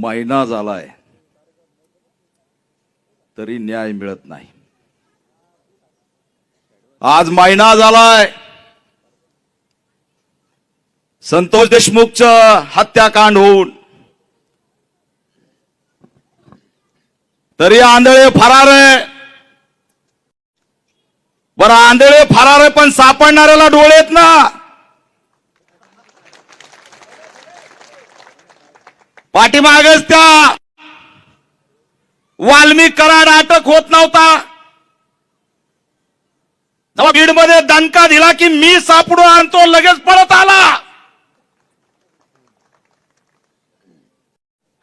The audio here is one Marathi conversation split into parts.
महिना झालाय तरी न्याय मिळत नाही. आज महिना झालाय संतोष देशमुखच हत्याकांड होऊन तरी आंधळे फरार आहे बरं आंधळे फरार आहे पण सापडणाऱ्याला डोळे आहेत ना? पाठीमागच त्या वाल्मिक कराड अटक होत नव्हता. बीडमध्ये बीडमध्ये दणका दिला की मी सापडून आणतो लगेच परत आला.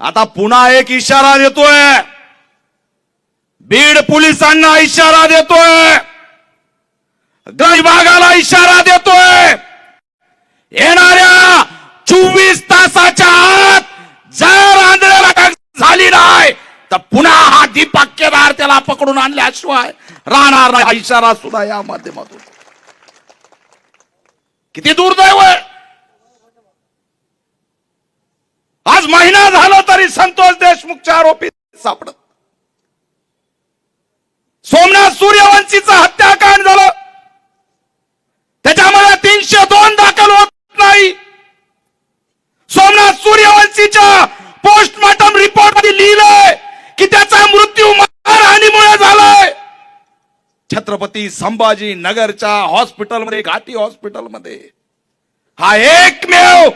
आता पुन्हा एक इशारा देतोय. बीड पोलिसांना इशारा देतोय. गज भागाला इशारा देतोय. येणाऱ्या चोवीस तासाच्या आत जर आंध्राला अटक झाली नाही तर पुन्हा हा दीपक केदार त्याला पकडून आणल्याशिवाय राहणार नाही. इशारा सुद्धा या माध्यमातून. किती दुर्दैव आज महिना झाला तरी संतोष देशमुखच्या आरोपी सापडत. सोमनाथ सूर्यवंशीचं हत्याकांड झालं त्याच्यामध्ये तीनशे दोन दाखल होत नाही सोमनाथ सूर्यवंशीच्या पोस्टमार्टम रिपोर्टमध्ये लिहिलंय की त्याचा मृत्यू मारहाणीमुळे झालाय. छत्रपती संभाजी नगरच्या हॉस्पिटलमध्ये घाटी हॉस्पिटलमध्ये हा एकमेव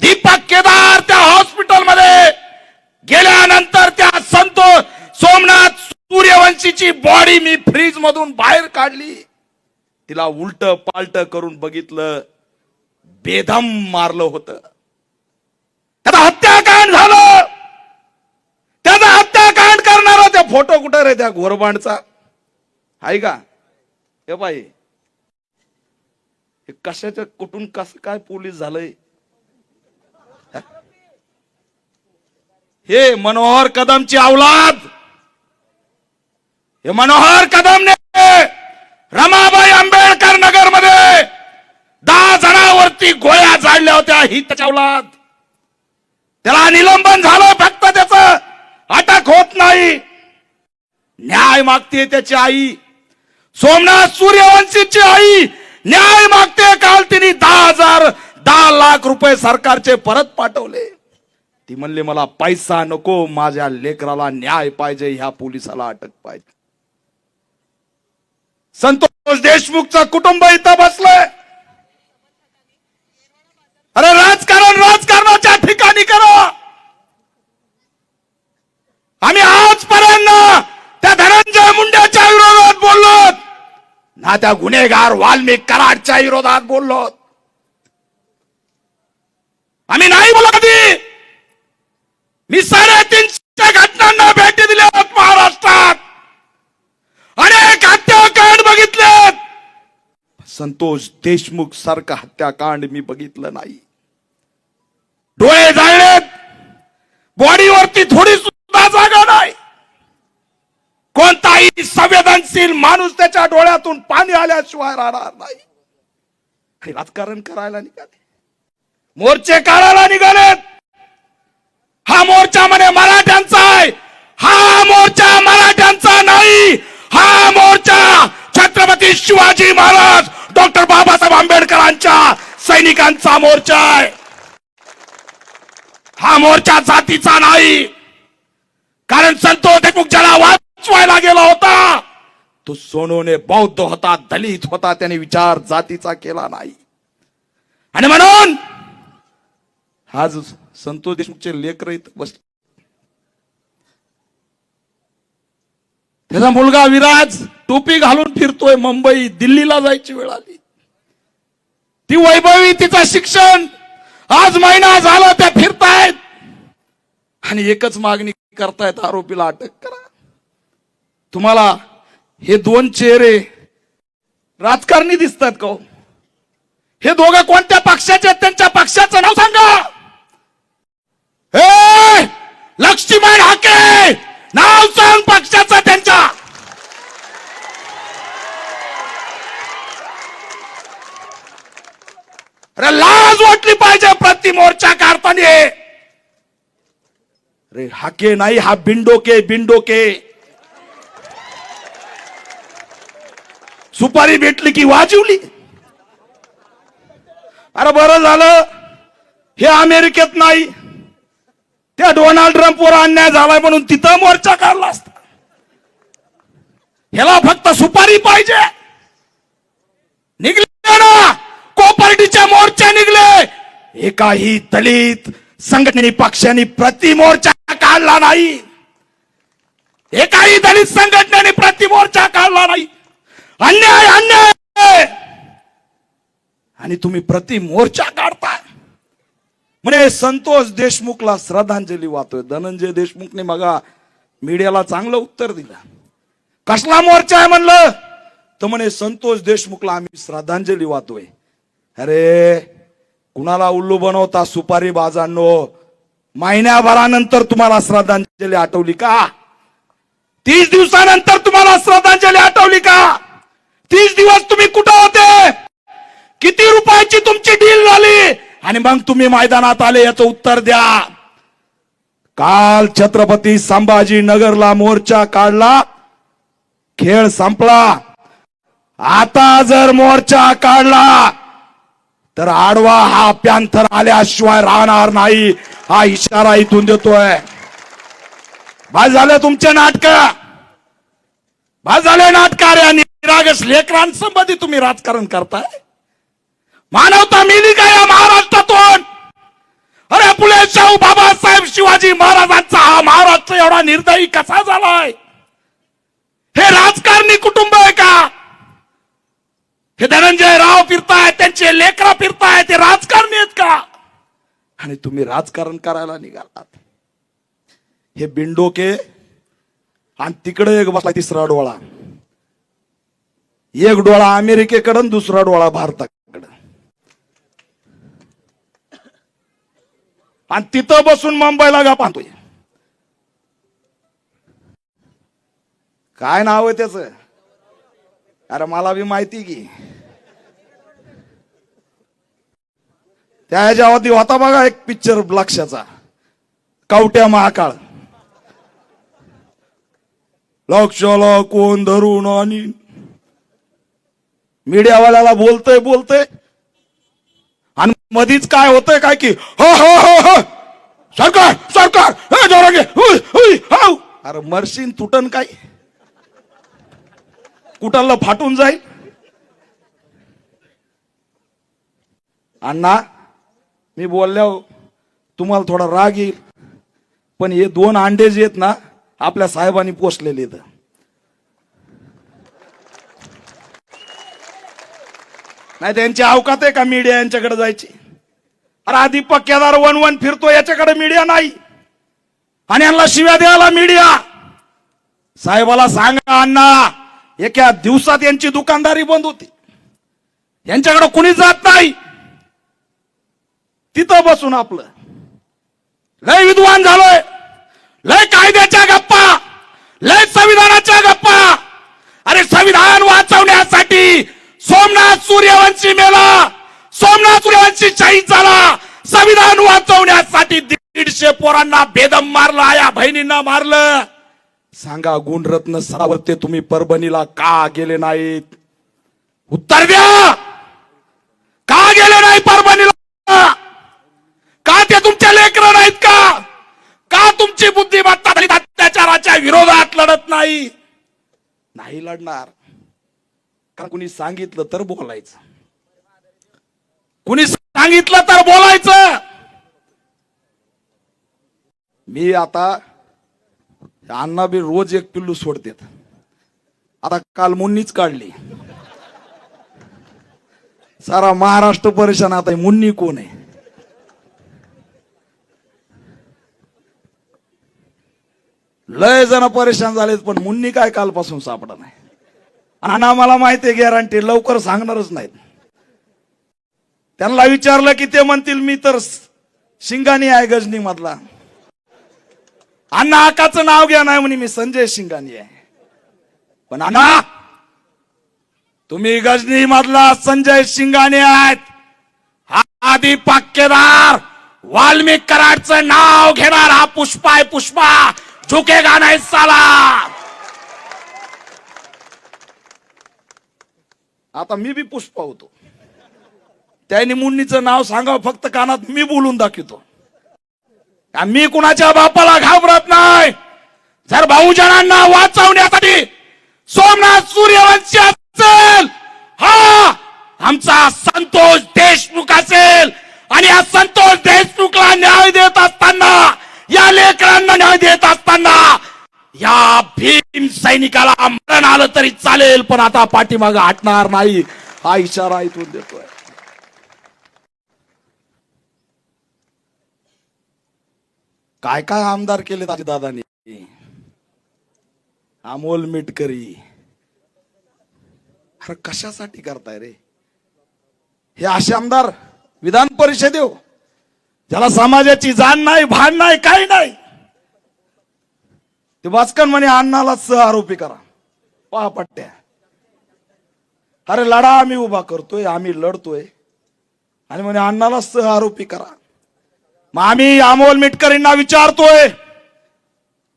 दीपक केदार त्या हॉस्पिटलमध्ये गेल्यानंतर त्या संतोष सोमनाथ सूर्यवंशीची बॉडी मी फ्रीज मधून बाहेर काढली. तिला उलट पालट करून बघितलं. बेदम मारलं होतं. त्याचा हत्याकांड झालं. त्याचा हत्याकांड करणारा त्या फोटो कुठं रे त्या घोरबांडचा? आहे का? हे बाई. हे कशाच्या कुठून कस काय पोलीस झालंय? हे? मनोहर कदमची औलाद. हे मनोहर कदमने रमाबाई आंबेडकर नगरमध्ये दहा जणांवरती गोळ्या झाडल्या होत्या ही त्याच्या औलाद. त्याला निलंबन झालं फक्त त्याच. अटक होत नाही. न्याय मागते त्याची आई. सोमनाथ सूर्यवंशीची आई. न्याय मागते काल तिने दहा हजार दहा लाख रुपये सरकारचे परत पाठवले. ती म्हणली मला पैसा नको माझ्या लेकराला न्याय पाहिजे ह्या पोलिसाला अटक पाहिजे. संतोष देशमुखचं कुटुंब इथं बसलंय. अरे राजकारण राजकारण ठिकाणी करा आम्ही आजपर्यंत त्या धनंजय मुंडेच्या विरोधात बोललो आता गुन्हेगार वाल्मिक कराडच्या विरोधात बोललो आम्ही नाही बोला कधी मी साडेतीनशे घटनांना भेटी दिल्या महाराष्ट्रात. अनेक हत्याकांड बघितले संतोष देशमुख सारखं हत्याकांड मी बघितलं नाही. डोळे जाळलेत बॉडीवरती थोडी सुद्धा जागा नाही. कोणताही संवेदनशील माणूस त्याच्या डोळ्यातून पाणी आल्याशिवाय राहणार नाही. आणि राजकारण करायला निघाले. मोर्चे काढायला निघालेत हा मोर्चा म्हणे मराठ्यांचा आहे. हा मोर्चा मराठ्यांचा नाही. हा मोर्चा छत्रपती शिवाजी महाराज डॉक्टर बाबासाहेब आंबेडकरांच्या सैनिकांचा मोर्चा आहे. हा मोर्चा जातीचा नाही. कारण संतोष देशमुख ज्याला वाचवायला गेला होता. तो सोनोने बौद्ध होता दलित होता त्याने विचार जातीचा केला नाही. आणि म्हणून आज संतोष देशमुखचे लेकर बस त्याचा मुलगा विराज टोपी घालून फिरतोय मुंबई दिल्लीला जायची वेळ आली. ती वैभवी तिचं शिक्षण आज महिना झाला त्या फिरतायत. आणि एकच मागणी करतायत आरोपीला अटक करा. तुम्हाला हे दोन चेहरे राजकारणी दिसतात का हो? हे? दोघं कोणत्या पक्षाचे आहेत? त्यांच्या पक्षाचं नाव सांगा! हे लक्ष्मीबाई हाके! नाव सांग पक्षाचं त्यांच्या! अरे लाज वाटली पाहिजे प्रति मोर्चा काढताना रे हाके नाही हा बिंडोके बिंडोके! सुपारी भेटली की वाजवली. अरे बरं झालं. हे अमेरिकेत नाही. त्या डोनाल्ड ट्रम्पवर अन्याय झालाय म्हणून तिथं मोर्चा काढला असता. ह्याला फक्त सुपारी पाहिजे. निघले ना. कोपर्टीच्या मोर्चा निघले. एकाही दलित संघटने पक्षाने प्रतिमोर्चा काढला नाही. एकाही दलित संघटनेने प्रतिमोर्चा काढला नाही. अन्याय अन्याय! आणि तुम्ही प्रति मोर्चा काढताय. म्हणे संतोष देशमुखला श्रद्धांजली वाहतोय. धनंजय देशमुखने मगा मीडियाला चांगलं उत्तर दिलं. कसला मोर्चा आहे म्हणलं? तर म्हणे संतोष देशमुखला आम्ही श्रद्धांजली वाहतोय. अरे कुणाला उल्लू बनवता सुपारी बाजांनो? महिन्याभरानंतर तुम्हाला श्रद्धांजली आठवली का? तीस दिवसानंतर तुम्हाला श्रद्धांजली आठवली का? तीस दिवस तुम्ही कुठं होते? किती रुपयाची तुमची डील झाली? आणि मग तुम्ही मैदानात आले याचं उत्तर द्या. काल छत्रपती संभाजी नगरला मोर्चा काढला. खेळ संपला. आता जर मोर्चा काढला तर आडवा हा प्यांथर आल्याशिवाय राहणार नाही. हा इशारा इथून देतोय. बाद झालं तुमचे नाटक. भाजले झाले निरागस लेकरांसंबंधी तुम्ही राजकारण करताय? मानवता मिली का या महाराष्ट्रातून? अरे फुले शाहू बाबासाहेब शिवाजी महाराजांचा हा महाराष्ट्र एवढा निर्दयी कसा झालाय? हे राजकारणी कुटुंब आहे का? हे धनंजय राव फिरतायत त्यांचे लेकरा फिरतायत ते राजकारणी आहेत का? आणि तुम्ही राजकारण करायला निघालात. हे बिंडोके आणि तिकडे एक बसला तिसरा डोळा. एक डोळा अमेरिकेकडं दुसरा डोळा भारताकडं. आणि तिथं बसून मुंबईला गा पाहतोय काय नाव आहे त्याच? अरे मला बी माहिती की. त्या ह्याच्यावरती होता बघा एक पिक्चर लक्षाचा. कवट्या महाकाळ. लक्षाला कोण धरून आणि मीडियावाल्याला बोलतय बोलतय. आणि मधीच काय होतंय काय की हो हो हो हो. सरकार सरकार. अरे मरशीन तुटन काय? कुटाला फाटून जाईल. अण्णा मी बोलल्यावर तुम्हाला थोडा राग येईल. पण हे दोन अंडे जे आहेत ना आपल्या साहेबांनी पोचलेले आहेत नाही त्यांची अवकात आहे का मीडिया यांच्याकडे जायची? अरे आधी पक्क्यादार वन वन फिरतो याच्याकडे मीडिया नाही. आणि यांना शिव्या द्यायला मीडिया साहेबाला सांगा अण्णा एका दिवसात यांची दुकानदारी बंद होती. यांच्याकडे कुणी जात नाही. तिथं बसून आपलं. लय विद्वान झालोय. लय कायद्याच्या गप्पा लय संविधानाच्या गप्पा. अरे संविधान वाचवण्यासाठी सोमनाथ सूर्यवंशी मेला. सोमनाथ सूर्यवंशी शहीद झाला. संविधान वाचवण्यासाठी दीडशे पोरांना बेदम मारला या बहिणींना मारलं. सांगा गुणरत्न सावरते तुम्ही परभणीला का गेले नाहीत? उत्तर द्या. का गेले नाही परभणीला? का ते तुमच्या लेकर नाहीत का? का तुमची अत्याचाराच्या विरोधात लढत नाही. नाही लढणार. कारण कुणी सांगितलं तर बोलायचं. कुणी सांगितलं तर बोलायचं. मी आता अण्णा बी रोज एक पिल्लू सोडतेत. आता काल मुन्नीच काढली. सारा महाराष्ट्र परेशान आता मुन्नी कोण आहे? लय जण परेशान झालेत पण मुन्नी काय कालपासून सापडा नाही. आणि आम्हाला माहिती आहे गॅरंटी लवकर सांगणारच नाहीत. त्यांना विचारलं की ते म्हणतील मी तर शिंगाणी आहे गजनी मधला अण्णा आकाचं नाव घ्या नाही म्हणे मी संजय शिंगाणी आहे. पण अण्णा तुम्ही गजनी मधला संजय शिंगाणी आहेत. हा आधी पाक्केदार वाल्मिक कराडचं नाव घेणार हा पुष्पा आहे पुष्पा. झुकेगा नाही साला आता मी बी पुष्पा होतो. त्यांनी मुन्नीचं नाव सांगाव फक्त कानात मी बोलून दाखवतो. मी कुणाच्या बापाला घाबरत नाही. जर भाऊजनांना वाचवण्यासाठी सोमनाथ सूर्यवंशी असेल हा आमचा संतोष देशमुख असेल. आणि या संतोष देशमुखला न्याय देत असताना या लेकरांना न्याय देत असताना या भीम सैनिकाला मरण आलं तरी चालेल पण आता पाठीमाग हटणार नाही. हा इशारा इथून देतोय. काय काय आमदार केले दादानी? अमोल मिटकरी. अरे कशासाठी करताय रे? हे असे आमदार विधान परिषदेव? हो। ज्याला समाजाची जाण नाही भान नाही काही नाही. ते वाचकन म्हणे अण्णाला सह आरोपी करा. पहा पट्ट्या. अरे लढा आम्ही उभा करतोय आम्ही लढतोय. आणि म्हणे अण्णाला सह आरोपी करा. मग आम्ही अमोल मिटकरींना विचारतोय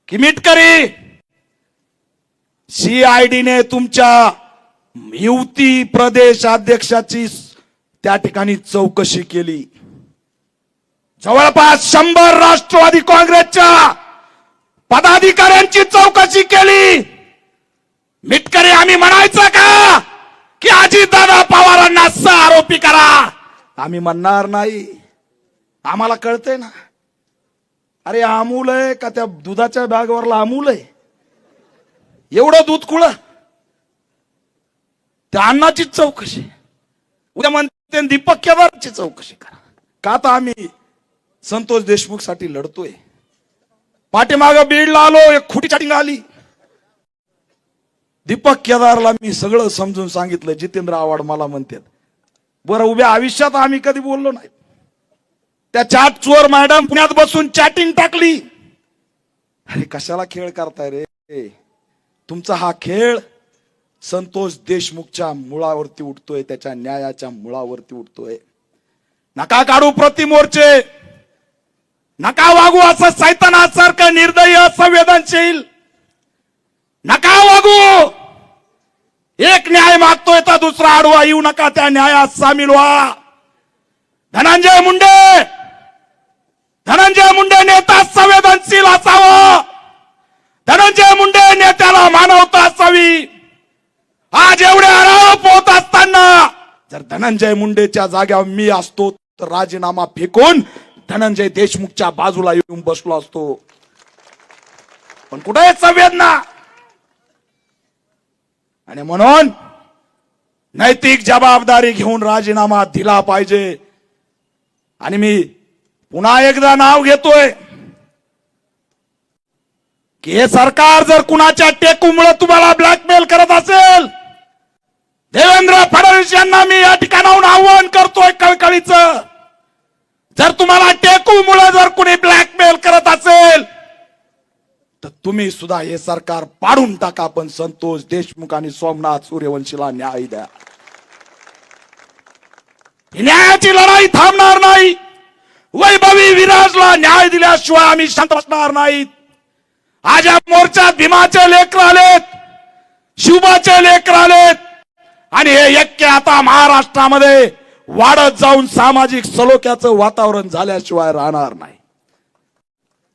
की मिटकरी सीआयडीने तुमच्या युती प्रदेश अध्यक्षाची त्या ठिकाणी चौकशी केली. जवळपास शंभर राष्ट्रवादी काँग्रेसच्या पदाधिकाऱ्यांची चौकशी केली. मिटकरी आम्ही म्हणायचं का? की अजितदादा पवारांना स आरोपी करा. आम्ही म्हणणार नाही. आम्हाला कळतंय ना. अरे अमूल आहे का त्या दुधाच्या बॅगवरला अमूल आहे? एवढं दूध कुळ त्या अन्नाची चौकशी. उद्या म्हणते दीपक केदारची चौकशी करा. का तर आम्ही संतोष देशमुखसाठी लढतोय. पाठीमाग बीडला आलो एक खोटी चाटिंग आली. दीपक केदारला मी सगळं समजून सांगितलं जितेंद्र आव्हाड मला म्हणतात. बरं उभ्या आयुष्यात आम्ही कधी बोललो नाही. त्या चाट चोर मॅडम पुण्यात बसून चॅटिंग टाकली. अरे कशाला खेळ करताय रे? तुमचा हा खेळ संतोष देशमुखच्या मुळावरती उठतोय त्याच्या न्यायाच्या मुळावरती उठतोय. नका काढू प्रतिमोर्चे नका वागू असं सैतानासारखं निर्दयी संवेदनशील नका वागू. एक न्याय मागतोय तर दुसरा आडवा येऊ नका त्या न्यायात सामील व्हा. धनंजय मुंडे. धनंजय मुंडे नेता संवेदनशील असावं. धनंजय मुंडे नेत्याला मानवता असावी. आज एवढे आरोप होत असताना जर धनंजय मुंडेच्या जाग्यावर मी असतो तर राजीनामा फेकून धनंजय देशमुखच्या बाजूला येऊन बसलो असतो. पण कुठे संवेदना. आणि म्हणून नैतिक जबाबदारी घेऊन राजीनामा दिला पाहिजे. आणि मी पुन्हा एकदा नाव घेतोय. की हे सरकार जर कुणाच्या टेकूमुळे तुम्हाला ब्लॅकमेल करत असेल देवेंद्र फडणवीस यांना मी या ठिकाणाहून आव्हान करतोय कळकळीच. जर तुम्हाला टेकूमुळे जर कुणी ब्लॅकमेल करत असेल तर तुम्ही सुद्धा हे सरकार पाडून टाका पण संतोष देशमुख आणि सोमनाथ सूर्यवंशीला न्याय द्या. न्यायाची लढाई थांबणार नाही. वैभवी विराजला न्याय दिल्याशिवाय आम्ही शांत बसणार नाहीत. आज या मोर्चात भीमाचे लेकर आलेत शिवबाचे लेकर आलेत आणि हे यक्य आता महाराष्ट्रामध्ये वाढत जाऊन सामाजिक सलोख्याचं वातावरण झाल्याशिवाय राहणार नाही.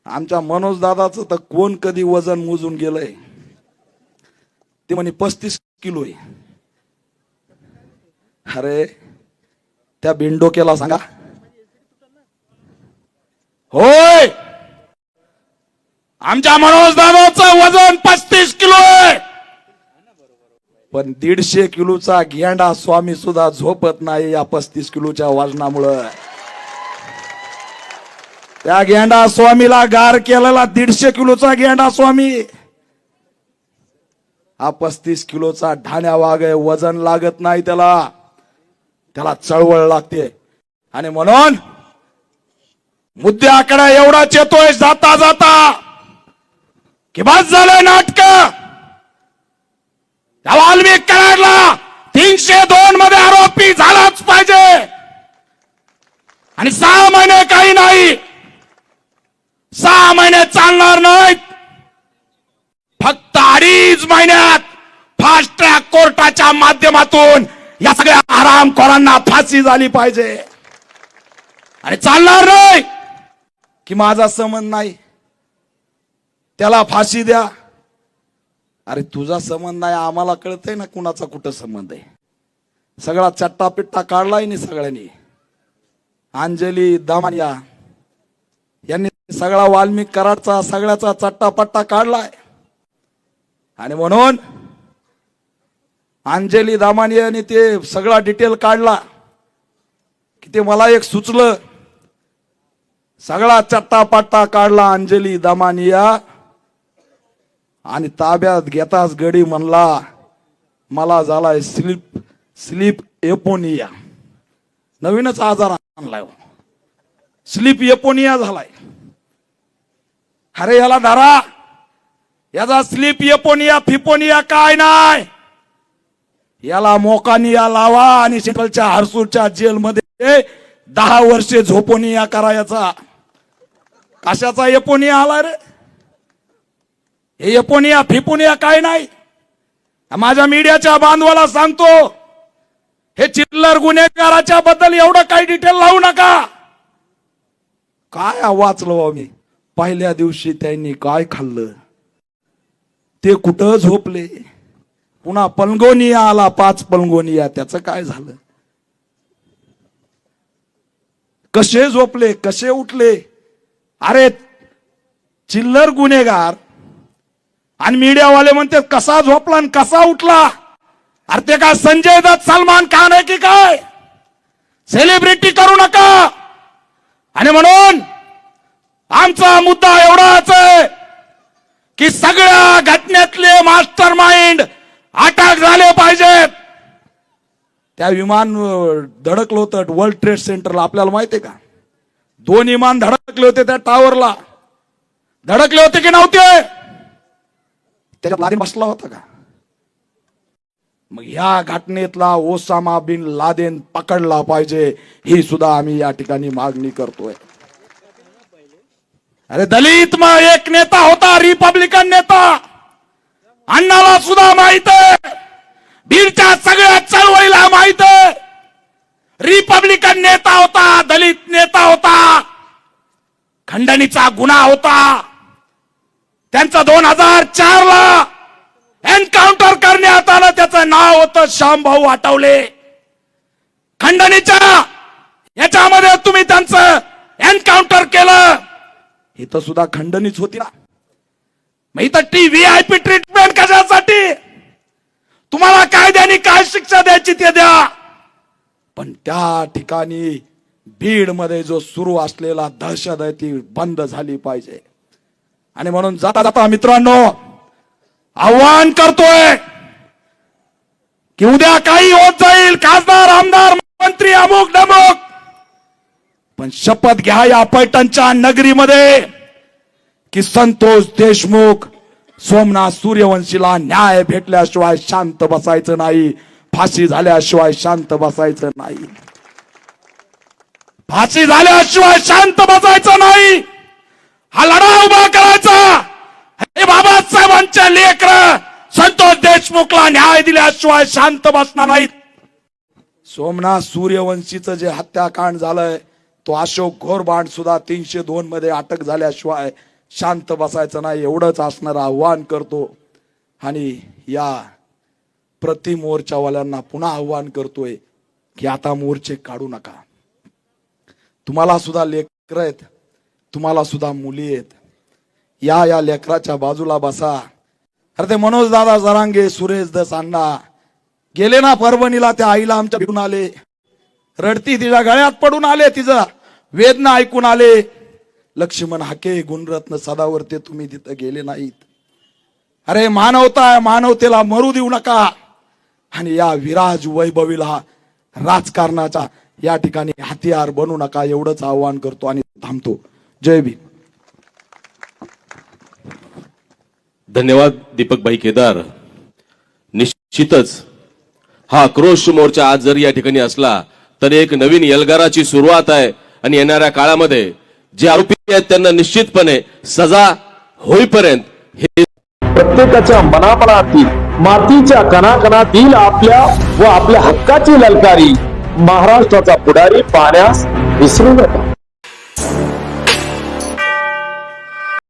आमच्या मनोज दादाचं तर कोण कधी वजन मोजून गेलंय? ते म्हणे पस्तीस किलो आहे. अरे त्या बिंडोक्याला सांगा. होय! आमच्या मनोज दादाचं वजन पस्तीस किलो आहे. पण दीडशे किलोचा गेंडा स्वामी सुद्धा झोपत नाही या पस्तीस किलोच्या वजनामुळं. त्या गेंडा स्वामीला गार केलेला दीडशे किलोचा गेंडा स्वामी. हा पस्तीस किलोचा ढाण्या वाघ आहे वजन लागत नाही त्याला. त्याला चळवळ लागते. आणि म्हणून मुद्द्याकडे एवढाच येतोय जाता जाता. कि बस झालं नाटक. वाल्मिक कराडला तीनशे दोन मध्ये आरोपी झालाच पाहिजे. आणि सहा महिने काही नाही. सहा महिने चालणार नाहीत. फक्त अडीच महिन्यात फास्ट ट्रॅक कोर्टाच्या माध्यमातून या सगळ्या आरामखोरांना फाशी झाली पाहिजे. आणि चालणार नाही. की माझा संबंध नाही. त्याला फाशी द्या. अरे तुझा संबंध नाही आम्हाला कळतंय ना कुणाचा कुठं संबंध आहे. सगळा चट्टा पिट्टा काढलाय नि सगळ्यांनी. अंजली दामानिया यांनी सगळा वाल्मिक कराडचा सगळ्याचा चट्टा पट्टा काढलाय. आणि म्हणून अंजली दामानियाने ते सगळा डिटेल काढला की ते मला एक सुचलं. सगळा चट्टा पट्टा काढला अंजली दामानिया. आणि ताब्यात घेताच गडी म्हणला मला झालाय स्लीप स्लीप एपोनिया. नवीनच आजार आणलाय हो. स्लीप एपोनिया झालाय. अरे याला धरा. याचा स्लीप एपोनिया फिपोनिया काय नाही? याला मोकानिया लावा आणि सेंट्रलच्या हरसूरच्या जेलमध्ये दहा वर्षे झोपोनिया करायचा. कशाचा एपोनिया आला रे? हे एपोनिया फिपोनिया काय नाही. माझ्या मीडियाच्या बांधवाला सांगतो हे चिल्लर गुन्हेगाराच्या बद्दल एवढं काही डिटेल लावू नका. काय वाचलो मी? पहिल्या दिवशी त्यांनी काय खाल्लं? ते कुठं झोपले? पुन्हा पलगोनिया आला पाच पलगोनिया. त्याचं काय झालं? कसे झोपले? कसे उठले? अरे चिल्लर गुन्हेगार आणि मीडियावाले म्हणते कसा झोपला आणि कसा उठला? अरे ते काय संजय दत्त सलमान खान आहे की काय? सेलिब्रिटी करू नका. आणि म्हणून आमचा मुद्दा एवढाच आहे की सगळ्या घटनेतले मास्टर माइंड अटक झाले पाहिजेत. त्या विमान धडकलं होतं वर्ल्ड ट्रेड सेंटरला आपल्याला माहितीये का? दोन विमान धडकले होते त्या टावरला धडकले होते की नव्हते? त्याच्यात लादेन बसला होता का? मग ह्या घटनेतला ओसामा बिन लादेन पकडला पाहिजे ही सुद्धा आम्ही या ठिकाणी मागणी करतोय. अरे दलित मग एक नेता होता रिपब्लिकन नेता. अण्णाला सुद्धा माहीत आहे. बीडच्या सगळ्या चळवळीला माहीत आहे. रिपब्लिकन नेता होता दलित नेता होता. खंडणीचा गुन्हा होता. त्यांचा दोन हजार चार ला एन्काउंटर करण्यात आलं. त्याचं नाव होतं श्यामभाऊ आठवले. खंडणीच्या याच्यामध्ये तुम्ही त्यांचं एन्काउंटर केलं. इथं सुद्धा खंडणीच होती ना. मग इथं T V I P treatment कशासाठी? तुम्हाला कायद्याने काय शिक्षा द्यायची ते द्या. पण त्या ठिकाणी बीडमध्ये जो सुरू असलेला दहशत आहे ती बंद झाली पाहिजे. आणि म्हणून जाता जाता मित्रांनो आव्हान करतोय की उद्या काही होत जाईल. खासदार आमदार मंत्री अमुक डमुक पण शपथ घ्या या पैठणच्या नगरीमध्ये की संतोष देशमुख सोमनाथ सूर्यवंशीला न्याय भेटल्याशिवाय शांत बसायचं नाही. फाशी झाल्याशिवाय शांत बसायचं नाही. फाशी झाल्याशिवाय शांत बसायचं नाही. हा लढा उभा करायचा. हे बाबासाहेबांच्या लेकर संतोष देशमुखला न्याय दिल्याशिवाय शांत बसणार नाहीत. सोमनाथ सूर्यवंशीचं जे हत्याकांड झालंय तो अशोक घोरबांड सुद्धा तीनशे दोन मध्ये अटक झाल्याशिवाय शांत बसायचं नाही एवढंच असणारं आव्हान करतो. आणि या प्रति मोर्चावाल्यांना पुन्हा आव्हान करतोय की आता मोर्चे काढू नका. तुम्हाला सुद्धा लेकर आहेत. तुम्हाला सुद्धा मुली आहेत. या या लेकराच्या बाजूला बसा. अरे ते मनोज दादा जरांगे सुरेश दस अण्णा. गेले ना परभणीला त्या आईला आमच्या भेटून आले. रडती तिच्या गळ्यात पडून आले तिचा. वेदना ऐकून आले. लक्ष्मण हाके गुणरत्न सदावरते तुम्ही तिथं गेले नाहीत. अरे मानवता मानवतेला मरू देऊ नका. आणि या विराज वैभवीला राजकारणाचा या ठिकाणी हतियार बनू नका एवढंच आव्हान करतो आणि थांबतो. जय भीम. धन्यवाद दीपक भाई केदार. निश्चितच हा आक्रोश मोर्चा आज जर या ठिकाणी असला तर एक नवीन एल्गाराची सुरुवात आहे. आणि येणाऱ्या काळामध्ये जे आरोपी आहेत त्यांना निश्चितपणे सजा होईपर्यंत हे प्रत्येकाच्या मनामनातील मातीच्या कणाकणातील आपल्या व आपल्या हक्काची ललकारी महाराष्ट्राचा पुढारी पाहण्यास विसरू नका.